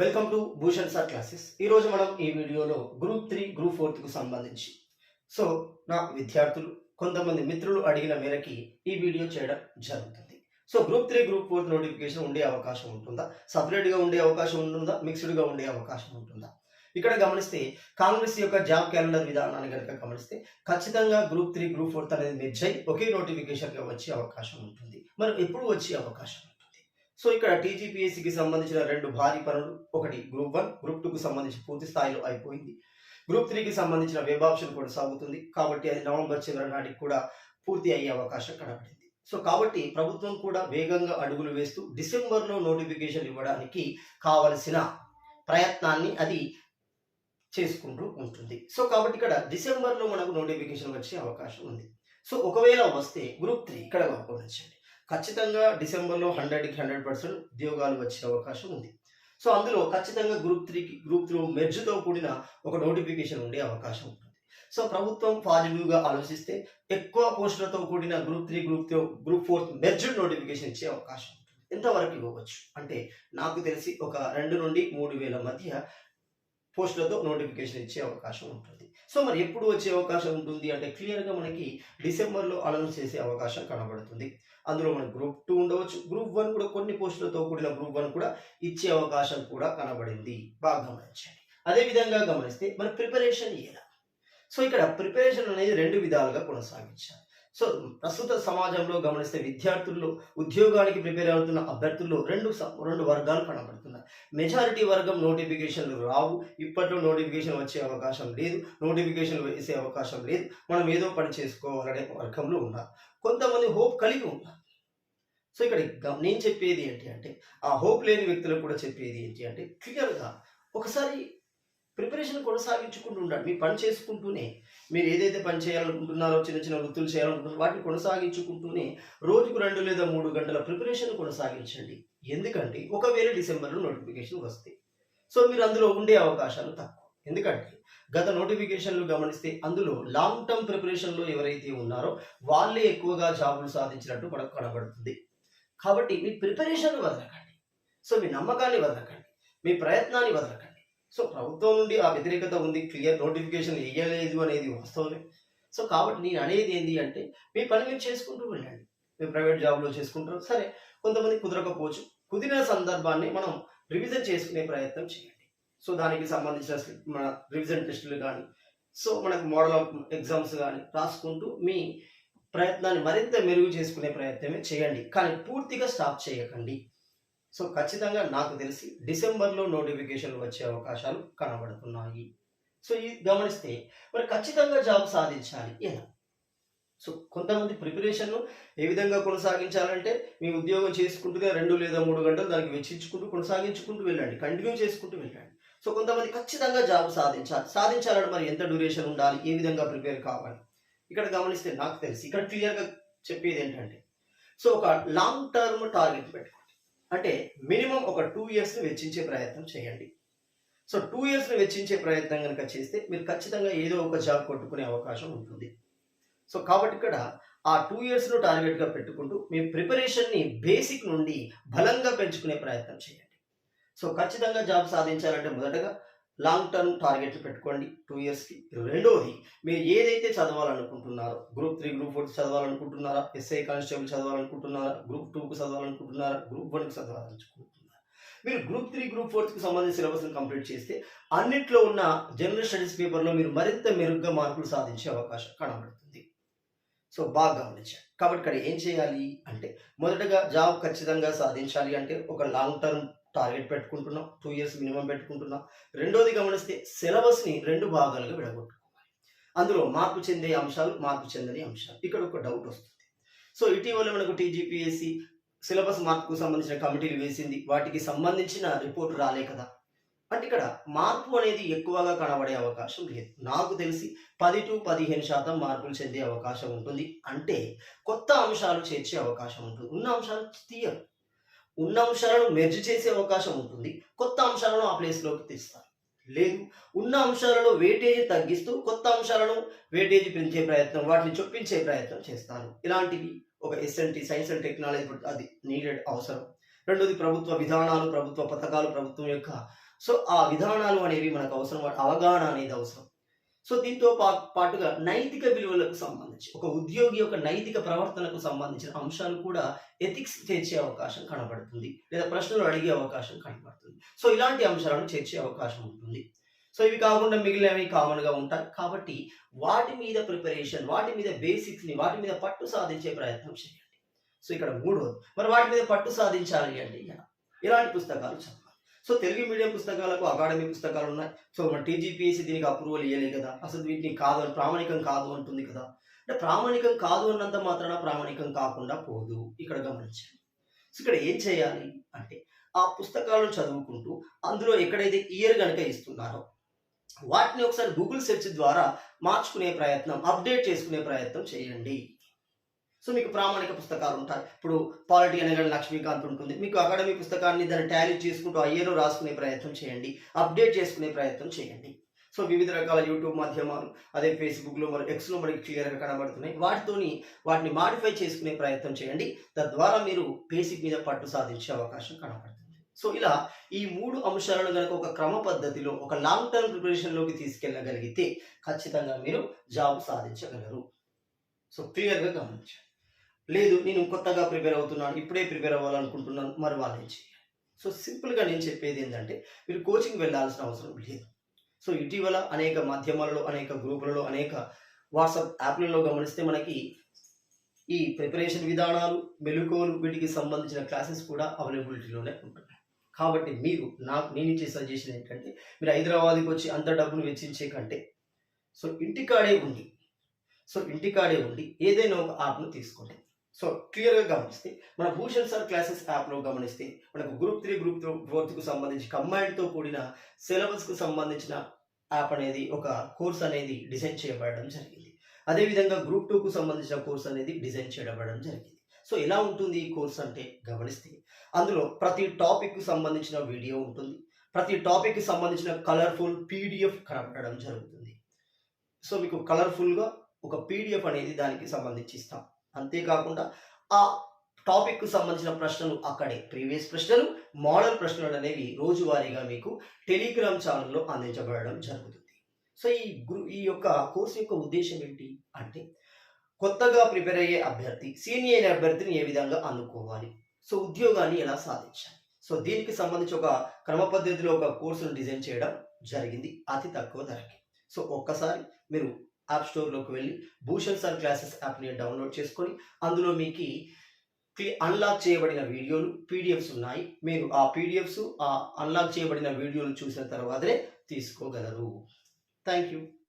Welcome to Bhushan sir classes ఈరోజు మనం ఈ వీడియోలో గ్రూప్ త్రీ గ్రూప్ ఫోర్త్కు సంబంధించి. సో నా విద్యార్థులు కొంతమంది మిత్రులు అడిగిన మేరకి ఈ వీడియో చేయడం జరుగుతుంది. So group three group fourth notification ఉండే అవకాశం ఉంటుందా? సపరేట్గా ఉండే అవకాశం ఉంటుందా? మిక్స్డ్గా ఉండే అవకాశం ఉంటుందా? ఇక్కడ గమనిస్తే కాంగ్రెస్ యొక్క జాబ్ క్యాలెండర్ విధానాన్ని కనుక గమనిస్తే ఖచ్చితంగా గ్రూప్ త్రీ గ్రూప్ ఫోర్త్ అనేది మెర్జ్ ఒకే నోటిఫికేషన్గా వచ్చే అవకాశం ఉంటుంది. మరి ఎప్పుడు వచ్చే అవకాశం? ఉంటుంది సో ఇక్కడ టీజీపీఎస్సికి సంబంధించిన రెండు భారీ పనులు. ఒకటి గ్రూప్ వన్ గ్రూప్ టూకు సంబంధించి పూర్తి స్థాయిలో అయిపోయింది. గ్రూప్ త్రీకి సంబంధించిన వెబ్ ఆప్షన్ కూడా సాగుతుంది. కాబట్టి అది నవంబర్ చివరి నాటికి కూడా పూర్తి అయ్యే అవకాశం కనబడింది. సో కాబట్టి ప్రభుత్వం కూడా వేగంగా అడుగులు వేస్తూ డిసెంబర్లో నోటిఫికేషన్ ఇవ్వడానికి కావలసిన ప్రయత్నాన్ని అది చేసుకుంటూ ఉంటుంది. సో కాబట్టి ఇక్కడ డిసెంబర్లో మనకు నోటిఫికేషన్ వచ్చే అవకాశం ఉంది. సో ఒకవేళ వస్తే గ్రూప్ త్రీ ఇక్కడ గమనించండి. ఖచ్చితంగా డిసెంబర్లో హండ్రెడ్కి హండ్రెడ్ పర్సెంట్ ఉద్యోగాలు వచ్చే అవకాశం ఉంది. సో అందులో ఖచ్చితంగా గ్రూప్ త్రీకి గ్రూప్ త్రీ మెర్జ్తో కూడిన ఒక నోటిఫికేషన్ ఉండే అవకాశం ఉంటుంది. సో ప్రభుత్వం పాజిటివ్గా ఆలోచిస్తే ఎక్కువ పోస్టులతో కూడిన group three group three group fourth merged notification ఇచ్చే అవకాశం ఎంతవరకు ఇవ్వవచ్చు? అంటే నాకు తెలిసి ఒక రెండు నుండి మూడు వేల మధ్య పోస్టులతో నోటిఫికేషన్ ఇచ్చే అవకాశం ఉంటుంది. సో మరి ఎప్పుడు వచ్చే అవకాశం ఉంటుంది? అంటే క్లియర్గా మనకి డిసెంబర్లో అనౌన్స్ చేసే అవకాశం కనబడుతుంది. అందులో మనకి గ్రూప్ టూ ఉండవచ్చు. గ్రూప్ వన్ కూడా కొన్ని పోస్టులతో కూడిన గ్రూప్ వన్ కూడా ఇచ్చే అవకాశం కూడా కనబడింది. బాగా గమనించండి. అదే విధంగా గమనిస్తే మన ప్రిపరేషన్ ఎలా? సో ఇక్కడ ప్రిపరేషన్ అనేది రెండు విధాలుగా కొనసాగించాలి. సో ప్రస్తుత సమాజంలో గమనిస్తే విద్యార్థుల్లో ఉద్యోగానికి ప్రిపేర్ అవుతున్న అభ్యర్థుల్లో రెండు రెండు వర్గాలు కనబడుతున్నాయి. మెజారిటీ వర్గం నోటిఫికేషన్లు రావు. ఇప్పట్లో నోటిఫికేషన్ వచ్చే అవకాశం లేదు. నోటిఫికేషన్ వేసే అవకాశం లేదు. మనం ఏదో పని చేసుకోవాలనే వర్గంలో ఉన్నారు కొంతమంది హోప్ కలిగి ఉన్నారు. సో ఇక్కడ నేను చెప్పేది ఏంటి అంటే ఆ హోప్ లేని వ్యక్తులకు కూడా చెప్పేది ఏంటి అంటే క్లియర్గా ఒకసారి ప్రిపరేషన్ కొనసాగించుకుంటూ ఉండండి. మీ పని చేసుకుంటూనే మీరు ఏదైతే పని చేయాలనుకుంటున్నారో చిన్న చిన్న వృత్తులు చేయాలనుకుంటున్నారో వాటిని కొనసాగించుకుంటూనే రోజుకు రెండు లేదా మూడు గంటల ప్రిపరేషన్ కొనసాగించండి. ఎందుకంటే ఒకవేళ డిసెంబర్లో నోటిఫికేషన్ వస్తాయి సో మీరు అందులో ఉండే అవకాశాలు తక్కువ. ఎందుకంటే గత నోటిఫికేషన్లు గమనిస్తే అందులో లాంగ్ టర్మ్ ప్రిపరేషన్లో ఎవరైతే ఉన్నారో వాళ్ళే ఎక్కువగా జాబులు సాధించినట్టు మనకు కనబడుతుంది. కాబట్టి మీ ప్రిపరేషన్ వదలకండి. సో మీ నమ్మకాన్ని వదలకండి. మీ ప్రయత్నాన్ని వదలకండి. సో ప్రభుత్వం నుండి ఆ వ్యతిరేకత ఉంది క్లియర్ నోటిఫికేషన్ ఇవ్వలేదు అనేది వాస్తవమే. సో కాబట్టి నేను అనేది ఏంటి అంటే మీ పని మీరు చేసుకుంటూ వెళ్ళండి. మీరు ప్రైవేట్ జాబ్లో చేసుకుంటారు సరే కొంతమంది కుదరకపోవచ్చు. కుదిరిన సందర్భాన్ని మనం రివిజన్ చేసుకునే ప్రయత్నం చేయండి. సో దానికి సంబంధించిన మన రివిజన్ టెస్టులు కానీ సో మనకు మోడల్ ఆఫ్ ఎగ్జామ్స్ కానీ రాసుకుంటూ మీ ప్రయత్నాన్ని మరింత మెరుగు చేసుకునే ప్రయత్నమే చేయండి. కానీ పూర్తిగా స్టాప్ చేయకండి. సో ఖచ్చితంగా నాకు తెలిసి డిసెంబర్లో నోటిఫికేషన్ వచ్చే అవకాశాలు కనబడుతున్నాయి. సో ఇది గమనిస్తే మరి ఖచ్చితంగా జాబ్ సాధించాలి. ఎలా? సో కొంతమంది ప్రిపరేషన్ను ఏ విధంగా కొనసాగించాలంటే మీ ఉద్యోగం చేసుకుంటూనే రెండు లేదా మూడు గంటలు దానికి వెచ్చించుకుంటూ కొనసాగించుకుంటూ వెళ్ళండి. కంటిన్యూ చేసుకుంటూ వెళ్ళండి. సో కొంతమంది ఖచ్చితంగా జాబ్ సాధించాలి. సాధించాలంటే మరి ఎంత డ్యూరేషన్ ఉండాలి? ఏ విధంగా ప్రిపేర్ కావాలి? ఇక్కడ గమనిస్తే నాకు తెలిసి ఇక్కడ క్లియర్గా చెప్పేది ఏంటంటే సో ఒక లాంగ్ టర్మ్ టార్గెట్ పెట్టుకోండి. అంటే మినిమం ఒక టూ ఇయర్స్ని వెచ్చించే ప్రయత్నం చేయండి. సో టూ ఇయర్స్ని వెచ్చించే ప్రయత్నం కనుక చేస్తే మీరు ఖచ్చితంగా ఏదో ఒక జాబ్ కొట్టుకునే అవకాశం ఉంటుంది. సో కాబట్టి ఇక్కడ ఆ టూ ఇయర్స్ను టార్గెట్గా పెట్టుకుంటూ మీ ప్రిపరేషన్ని బేసిక్ నుండి బలంగా పెంచుకునే ప్రయత్నం చేయండి. సో ఖచ్చితంగా జాబ్ సాధించాలంటే మొదటగా లాంగ్ టర్మ్ టార్గెట్లు పెట్టుకోండి. టూ ఇయర్స్కి రెండోది మీరు ఏదైతే చదవాలనుకుంటున్నారో గ్రూప్ త్రీ గ్రూప్ ఫోర్కి చదవాలనుకుంటున్నారా? ఎస్ఐ కానిస్టేబుల్ చదవాలనుకుంటున్నారా? గ్రూప్ టూకి చదవాలనుకుంటున్నారా? గ్రూప్ వన్కి చదవాలనుకుంటున్నారా? మీరు గ్రూప్ త్రీ గ్రూప్ ఫోర్త్కి సంబంధించిన సిలబస్ని కంప్లీట్ చేస్తే అన్నిట్లో ఉన్న జనరల్ స్టడీస్ పేపర్లో మీరు మరింత మెరుగ్గా మార్కులు సాధించే అవకాశం కనబడుతుంది. సో బాగా గమనించండి. కాబట్టి ఇక్కడ ఏం చేయాలి అంటే మొదటగా జాబ్ ఖచ్చితంగా సాధించాలి అంటే ఒక లాంగ్ టర్మ్ టార్గెట్ పెట్టుకుంటున్నాం టూ ఇయర్స్ మినిమం పెట్టుకుంటున్నాం. రెండోది గమనిస్తే సిలబస్ని రెండు భాగాలుగా విడగొట్టుకోవాలి. అందులో మార్పు చెందే అంశాలు మార్పు చెందని అంశాలు. ఇక్కడ ఒక డౌట్ వస్తుంది. సో ఇటీవల మనకు టీజీపీఎస్సి సిలబస్ మార్పుకు సంబంధించిన కమిటీలు వేసింది. వాటికి సంబంధించిన రిపోర్ట్ రాలే కదా. అంటే ఇక్కడ మార్పు అనేది ఎక్కువగా కనబడే అవకాశం లేదు. నాకు తెలిసి పది టు పదిహేను శాతం మార్పులు చెందే అవకాశం ఉంటుంది. అంటే కొత్త అంశాలు చేర్చే అవకాశం ఉంటుంది. ఉన్న అంశాలు తీయరు. ఉన్న అంశాలను మెర్జ్ చేసే అవకాశం ఉంటుంది. కొత్త అంశాలను ఆ ప్లేస్లోకి తీస్తారు. లేదు ఉన్న అంశాలలో వేటేజ్ తగ్గిస్తూ కొత్త అంశాలను వేటేజ్ పెంచే ప్రయత్నం వాటిని చొప్పించే ప్రయత్నం చేస్తారు. ఇలాంటివి ఒక ఎస్ఎన్టీ సైన్స్ అండ్ టెక్నాలజీ అది నీడెడ్ అవసరం. రెండోది ప్రభుత్వ విధానాలు ప్రభుత్వ పథకాలు ప్రభుత్వం యొక్క సో ఆ విధానాలు అనేవి మనకు అవసరం అవగాహన అనేది అవసరం. సో దీంతో పాటుగా నైతిక విలువలకు సంబంధించి ఒక ఉద్యోగి యొక్క నైతిక ప్రవర్తనకు సంబంధించిన అంశాలు కూడా ఎథిక్స్ చేర్చే అవకాశం కనబడుతుంది. లేదా ప్రశ్నలు అడిగే అవకాశం కనబడుతుంది. సో ఇలాంటి అంశాలను చేర్చే అవకాశం ఉంటుంది. సో ఇవి కాకుండా మిగిలినవి కామన్గా ఉంటాయి. కాబట్టి వాటి మీద ప్రిపరేషన్ వాటి మీద బేసిక్స్ని వాటి మీద పట్టు సాధించే ప్రయత్నం చేయండి. సో ఇక్కడ మూడోది మరి వాటి మీద పట్టు సాధించాలి అంటే ఇలాంటి పుస్తకాలు చదవాలి సో తెలుగు మీడియం పుస్తకాలకు అకాడమీ పుస్తకాలు ఉన్నాయి. సో మన టీజీపీఎస్సీ దీనికి అప్రూవల్ ఇవ్వలే కదా. అసలు వీటిని కాదు అని ప్రామాణికం కాదు అంటుంది కదా. అంటే ప్రామాణికం కాదు అన్నంత మాత్రాన ప్రామాణికం కాకుండా పోదు. ఇక్కడ గమనించండి. సో ఇక్కడ ఏం చేయాలి అంటే ఆ పుస్తకాలను చదువుకుంటూ అందులో ఎక్కడైతే ఇయర్ కనుక ఇస్తున్నారో వాటిని ఒకసారి గూగుల్ సెర్చ్ ద్వారా మార్చుకునే ప్రయత్నం అప్డేట్ చేసుకునే ప్రయత్నం చేయండి. సో మీకు ప్రామాణిక పుస్తకాలు ఉంటాయి. ఇప్పుడు పాలిటీ అనగా లక్ష్మీకాంత్ ఉంటుంది. మీకు అకాడమీ పుస్తకాన్ని దాన్ని టాలీ చేసుకుంటూ అయ్యేలో రాసుకునే ప్రయత్నం చేయండి. అప్డేట్ చేసుకునే ప్రయత్నం చేయండి. సో వివిధ రకాల యూట్యూబ్ మాధ్యమాలు అదే ఫేస్బుక్లో మరి ఎక్స్లో మనకి క్లియర్గా కనబడుతున్నాయి. వాటితోని వాటిని మాడిఫై చేసుకునే ప్రయత్నం చేయండి. తద్వారా మీరు బేసిక్ మీద పట్టు సాధించే అవకాశం కనబడుతుంది. సో ఇలా ఈ మూడు అంశాలను కనుక ఒక క్రమ పద్ధతిలో ఒక లాంగ్ టర్మ్ ప్రిపరేషన్లోకి తీసుకెళ్ళగలిగితే ఖచ్చితంగా మీరు జాబ్ సాధించగలరు. సో క్లియర్గా గమనించండి. లేదు నేను కొత్తగా ప్రిపేర్ అవుతున్నాను ఇప్పుడే ప్రిపేర్ అవ్వాలనుకుంటున్నాను మరి వాళ్ళు ఏం చేయాలి సో సింపుల్గా నేను చెప్పేది ఏంటంటే మీరు కోచింగ్ వెళ్ళాల్సిన అవసరం లేదు. సో ఇటీవల అనేక మాధ్యమాలలో అనేక గ్రూపులలో అనేక వాట్సాప్ యాప్లలో గమనిస్తే మనకి ఈ ప్రిపరేషన్ విధానాలు మెలుకోలు వీటికి సంబంధించిన క్లాసెస్ కూడా అవైలబిలిటీలోనే ఉంటున్నాయి కాబట్టి మీరు నాకు నేను ఇచ్చే సజెషన్ ఏంటంటే మీరు హైదరాబాద్కి వచ్చి అంత డబ్బును వెచ్చించే కంటే సో ఇంటికాడే ఉండి సో ఇంటికాడే ఉండి ఏదైనా ఒక యాప్ను తీసుకోండి. సో క్లియర్గా గమనిస్తే మన భూషణ్ సార్ క్లాసెస్ యాప్లో గమనిస్తే మనకు గ్రూప్ త్రీ గ్రూప్ ఫోర్త్కు సంబంధించి కంబైన్డ్తో కూడిన సిలబస్కు సంబంధించిన యాప్ అనేది ఒక కోర్స్ అనేది డిజైన్ చేయబడడం జరిగింది. అదేవిధంగా గ్రూప్ టూకు సంబంధించిన కోర్స్ అనేది డిజైన్ చేయబడడం జరిగింది. సో ఎలా ఉంటుంది ఈ కోర్స్ అంటే గమనిస్తే అందులో ప్రతి టాపిక్కు సంబంధించిన వీడియో ఉంటుంది. ప్రతి టాపిక్కి సంబంధించిన కలర్ఫుల్ పీడిఎఫ్ కనపడడం జరుగుతుంది. సో మీకు కలర్ఫుల్గా ఒక పీడిఎఫ్ అనేది దానికి సంబంధించి ఇస్తాం. అంతేకాకుండా ఆ టాపిక్కు సంబంధించిన ప్రశ్నలు అక్కడే ప్రీవియస్ ప్రశ్నలు మోడల్ ప్రశ్నలు అనేవి రోజువారీగా మీకు టెలిగ్రామ్ ఛానల్లో అందించబడడం జరుగుతుంది. సో ఈ గ్రూ ఈ యొక్క కోర్సు యొక్క ఉద్దేశం ఏంటి అంటే కొత్తగా ప్రిపేర్ అయ్యే అభ్యర్థి సీనియర్ అయిన అభ్యర్థిని ఏ విధంగా అందుకోవాలి? సో ఉద్యోగాన్ని ఎలా సాధించాలి? సో దీనికి సంబంధించి ఒక క్రమ పద్ధతిలో ఒక కోర్సును డిజైన్ చేయడం జరిగింది అతి తక్కువ ధరకి. సో ఒక్కసారి మీరు యాప్ స్టోర్లోకి వెళ్ళి భూషణ్ సార్ క్లాసెస్ యాప్ని డౌన్లోడ్ చేసుకొని అందులో మీకు అన్లాక్ చేయబడిన వీడియోలు పీడిఎఫ్స్ ఉన్నాయి. మీరు ఆ పీడిఎఫ్స్ ఆ అన్లాక్ చేయబడిన వీడియోలు చూసిన తర్వాతనే తీసుకోగలరు. Thank you